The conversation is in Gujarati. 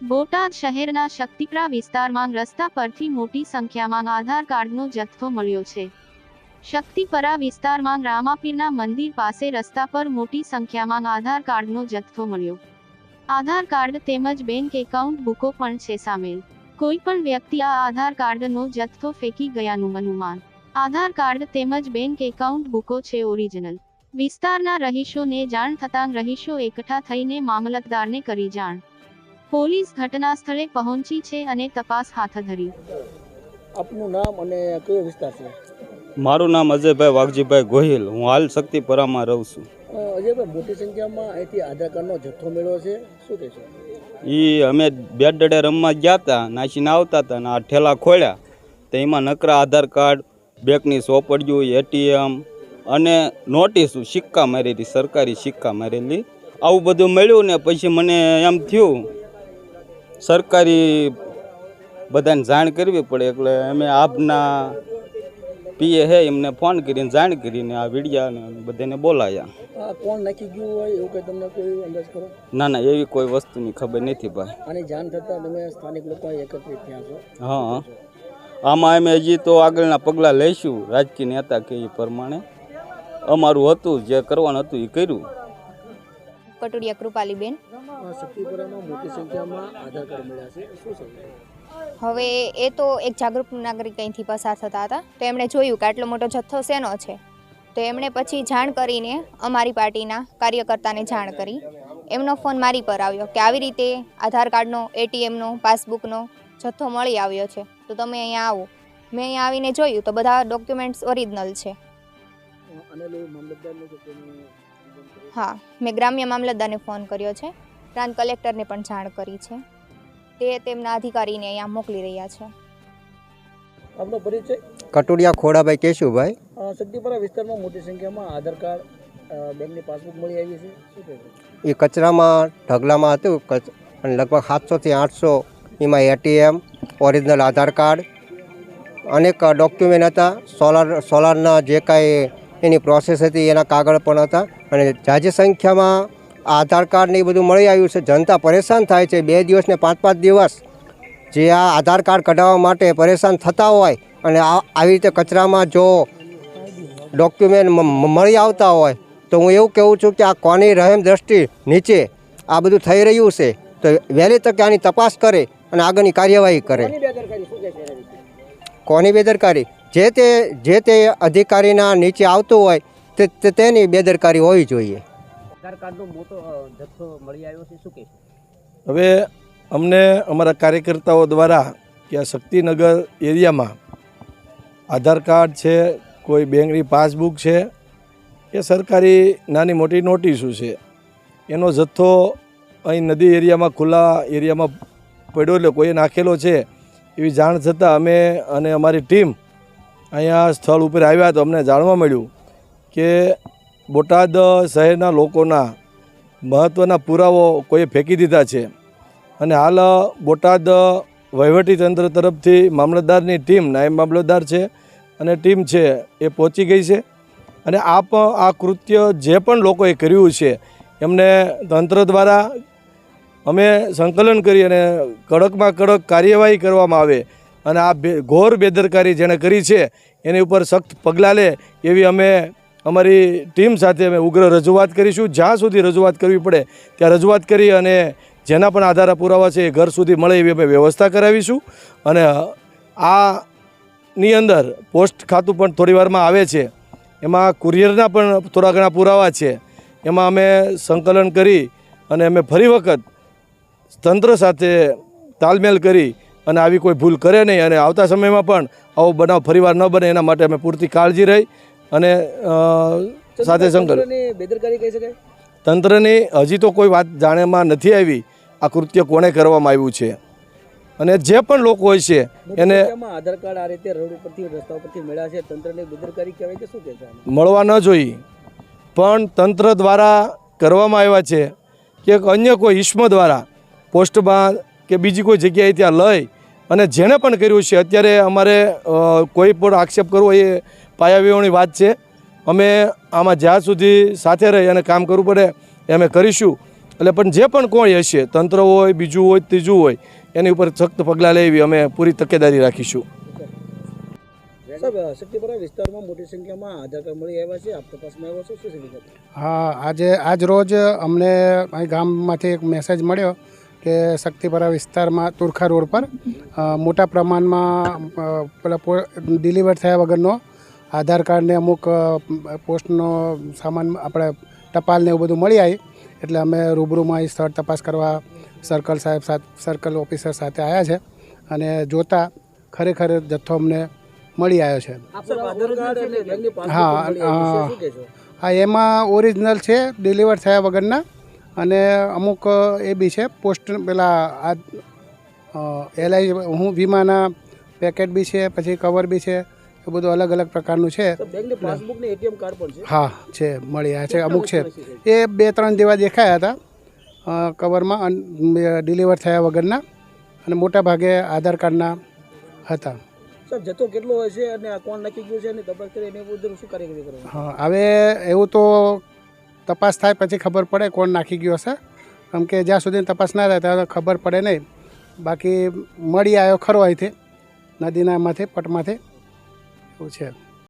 બોટાદ શહેરના શક્તિપરા વિસ્તારમાં રસ્તા પરથી મોટી સંખ્યામાં આધાર કાર્ડનો જથ્થો મળ્યો છે. શક્તિપરા વિસ્તારમાં રામાપીરના મંદિર પાસે રસ્તા પર મોટી સંખ્યામાં આધાર કાર્ડનો જથ્થો મળ્યો. આધાર કાર્ડ તેમજ બેંક એકાઉન્ટ બુકો પણ છે સામેલ. કોઈ પણ વ્યક્તિ આ આધાર કાર્ડનો જથ્થો ફેંકી ગયાનું અનુમાન. આધાર કાર્ડ તેમજ બેંક એકાઉન્ટ બુકો છે ઓરિજિનલ. વિસ્તારના રહીશોને જાણ થતાં રહીશો એકઠા થઈને મામલતદારને કરી જાણ. પોલીસ ઘટના સ્થળે પહોંચી છે અને તપાસ હાથ ધરી. આપનું નામ અને કયો વિસ્તાર છે? મારું નામ અજયભાઈ વાઘજીભાઈ ગોહિલ. હું હાલ શક્તિપરામાં રહું છું. અજયભાઈ મોટી સંખ્યામાં અહીંથી આધાર કાર્ડનો જથ્થો મેળવ્યો છે. શું કહેશો એ અમે બેડડે રમવા ગયા હતા નાસીને આવતા હતા અને આ ઠેલા ખોલ્યા તો એમાં નકરા આધાર કાર્ડ બેંકની સોપડીઓ એટીએમ અને નોટિસો સિક્કા મારેલી સરકારી સિક્કા મારેલી. આવું બધું મળ્યું ને પછી મને એમ થયું સરકારી બધાને જાણ કરવી પડે. એટલે અમે આપના પીએ હે એમને ફોન કરીને જાણ કરીને આ વિડિયાને બધાને બોલાયા. કોણ નાખી ગયું હોય એવું કંઈ તમને કોઈ અંદાજ કરો ના ના એવી કોઈ વસ્તુની ખબર નથી ભાઈ. અને જાણ થતાં તમે સ્થાનિક લોકો એકત્રિત થયા છો? હા. આમાં અમે હજી તો આગળના પગલાં લઈશું. રાજકીય નેતા કે એ પ્રમાણે. અમારું હતું જે કરવાનું હતું એ કર્યું. કટોડિયા કૃપાલીબેન. મોટી સંખ્યામાં આધાર કાર્ડ મળ્યા છે. શું હવે એ તો એક જાગૃત નાગરિક અહીંથી પસાર થતા હતા. તો એમણે જોયું કે આટલો મોટો જથ્થો શેનો છે? તો એમણે પછી જાણ કરીને અમારી પાર્ટીના કાર્યકર્તાને જાણ કરી. એમનો ફોન મારી પર આવ્યો કે આવી રીતે આધાર કાર્ડનો એટીએમનો પાસબુકનો જથ્થો મળી આવ્યો છે. તો તમે અહીંયા આવો. મેં અહીંયા આવીને જોયું તો બધા ડોક્યુમેન્ટ્સ ઓરિજિનલ છે. અને મામલતદારને હા મેં ગ્રામ્ય મામલતદારને ફોન કર્યો છે. પ્રાંત કલેક્ટરને પણ જાણ કરી છે. તે તેમના અધિકારીને અહીંયા મોકલી રહ્યા છે. આપનો પરિચય? કટુડિયા ખોડાભાઈ કેશુભાઈ. અ, શક્તિપુરા વિસ્તારમાં મોટી સંખ્યામાં આધાર કાર્ડ અ, બેંકની પાસબુક મળી આવી છે. શું કહેશો એ કચરામાં ઢગલામાં હતું. કચ- અને લગભગ સાતસોથી આઠસો એમાં એટીએમ ઓરિજિનલ આધાર કાર્ડ અનેક ડોક્યુમેન્ટ હતા. સોલાર સોલારના જે કાંઈ એની પ્રોસેસ હતી એના કાગળ પણ હતા અને જાજી સંખ્યામાં આધાર કાર્ડ ને એ બધું મળી આવ્યું છે. જનતા પરેશાન થાય છે. બે દિવસ ને પાંચ પાંચ દિવસ જે આ આધાર કાર્ડ કઢાવવા માટે પરેશાન થતા હોય અને આ આવી રીતે કચરામાં જો ડોક્યુમેન્ટ મળી આવતા હોય તો હું એવું કહું છું કે આ કોની રહેમ દ્રષ્ટિ નીચે આ બધું થઈ રહ્યું છે તો વહેલી તકે આની તપાસ કરે અને આગળની કાર્યવાહી કરે. કોની બેદરકારી? જે તે જે તે અધિકારીના નીચે આવતું હોય તે તે- તેની બેદરકારી હોવી જોઈએ. આધાર કાર્ડનો મોટો જથ્થો મળી આવ્યો છે શું કહેશો? હવે અમને અમારા કાર્યકર્તાઓ દ્વારા કે આ શક્તિનગર એરિયામાં આધાર કાર્ડ છે કોઈ બેંકની પાસબુક છે કે સરકારી નાની મોટી નોટિસો છે. એનો જથ્થો અહીં નદી એરિયામાં ખુલ્લા એરિયામાં પડ્યો એટલે કોઈએ નાખેલો છે એવી જાણ થતાં અમે અને અમારી ટીમ અહીંયા સ્થળ ઉપર આવ્યા તો અમને જાણવા મળ્યું કે બોટાદ શહેરના લોકોના મહત્ત્વના પુરાવો કોઈએ ફેંકી દીધા છે. અને હાલ બોટાદ વહીવટીતંત્ર તરફથી મામલતદારની ટીમ, નાયબ મામલતદાર છે અને ટીમ છે એ પહોંચી ગઈ છે. અને આ આ કૃત્ય જે પણ લોકોએ કર્યું છે, એમને તંત્ર દ્વારા અમે સંકલન કરી અને કડકમાં કડક કાર્યવાહી કરવામાં આવે અને આ બે ઘોર બેદરકારી જેણે કરી છે, એની ઉપર સખ્ત પગલાં લે એવી અમે અમારી ટીમ સાથે અમે ઉગ્ર રજૂઆત કરીશું. જ્યાં સુધી રજૂઆત કરવી પડે ત્યાં રજૂઆત કરી અને જેના પણ આધાર પુરાવા છે એ ઘર સુધી મળે એવી અમે વ્યવસ્થા કરાવીશું. અને આની અંદર પોસ્ટ ખાતું પણ થોડી વારમાં આવે છે. એમાં કુરિયરના પણ થોડા ઘણા પુરાવા છે. એમાં અમે સંકલન કરી અને અમે ફરી વખત તંત્ર સાથે તાલમેલ કરી અને આવી કોઈ ભૂલ કરે નહીં અને આવતા સમયમાં પણ આવો બનાવ ફરીવાર ન બને એના માટે અમે પૂરતી કાળજી રહી અને સાથે સંકલન તંત્રની બેદરકારી કહી શકાય? તંત્રની હજી તો કોઈ વાત જાણેમાં નથી આવી. આ કૃત્ય કોણે કરવામાં આવ્યું છે? અને જે પણ લોકો હોય છે એને આધાર કાર્ડ આ રીતે રોડ ઉપરથી રસ્તા ઉપરથી મળ્યા છે તંત્રની બેદરકારી કહેવાય કે શું કહેશો મળવા ન જોઈએ પણ તંત્ર દ્વારા કરવામાં આવ્યા છે કે અન્ય કોઈ ઈસ્મ દ્વારા પોસ્ટમાં કે બીજી કોઈ જગ્યાએ ત્યાં લઈ અને જેણે પણ કર્યું છે અત્યારે અમારે કોઈ પણ આક્ષેપ કરવો એ પાયાવીઓની વાત છે. અમે આમાં જ્યાં સુધી સાથે રહી અને કામ કરવું પડે એ અમે કરીશું. એટલે પણ જે પણ કોઈ હશે તંત્ર હોય બીજું હોય ત્રીજું હોય એની ઉપર સખ્ત પગલાં લેવી અમે પૂરી તકેદારી રાખીશું. સાહેબ અ, શક્તિપરા વિસ્તારમાં મોટી સંખ્યામાં આધાર કાર્ડ મળી આવ્યા છે. આપ તપાસમાં આવ્યો છો શું હા આજે આજ રોજ અમને અહીં ગામમાંથી એક મેસેજ મળ્યો કે શક્તિપરા વિસ્તારમાં તુરખા રોડ પર મોટા પ્રમાણમાં પેલા ડિલિવર થયા વગરનો આધાર કાર્ડને અમુક પોસ્ટનો સામાન આપણે ટપાલને એવું બધું મળી આવી એટલે અમે રૂબરૂમાં એ સ્થળ તપાસ કરવા સર્કલ સાહેબ સાથે સર્કલ ઓફિસર સાથે આવ્યા છે અને જોતા ખરેખર જથ્થો અમને મળી આવ્યો છે. હા. હા એમાં ઓરિજિનલ છે ડિલિવર થયા વગરના અને અમુક એ બી છે પોસ્ટ પેલા આ એલઆઈ હું વીમાના પેકેટ બી છે પછી કવર બી છે એ બધું અલગ અલગ પ્રકારનું છે. હા છે મળી આવ્યા છે અમુક છે. એ બે ત્રણ જેવા દેખાયા હતા કવરમાં ડિલિવર થયા વગરના અને મોટા ભાગે આધાર કાર્ડના હતા. જથ્થો કેટલો હોય છે અને કોણ નાખી ગયું છે અને તપાસ કરી એને બધું શું કાર્યવાહી કરવાની? હા હવે એવું તો તપાસ થાય પછી ખબર પડે કોણ નાખી ગયો હશે. કેમ કે જ્યાં સુધી તપાસ ના થાય ત્યાં ખબર પડે નહીં. બાકી મળી આવ્યો ખરો અહીંથી નદીનામાંથી પટમાંથી. એવું છે.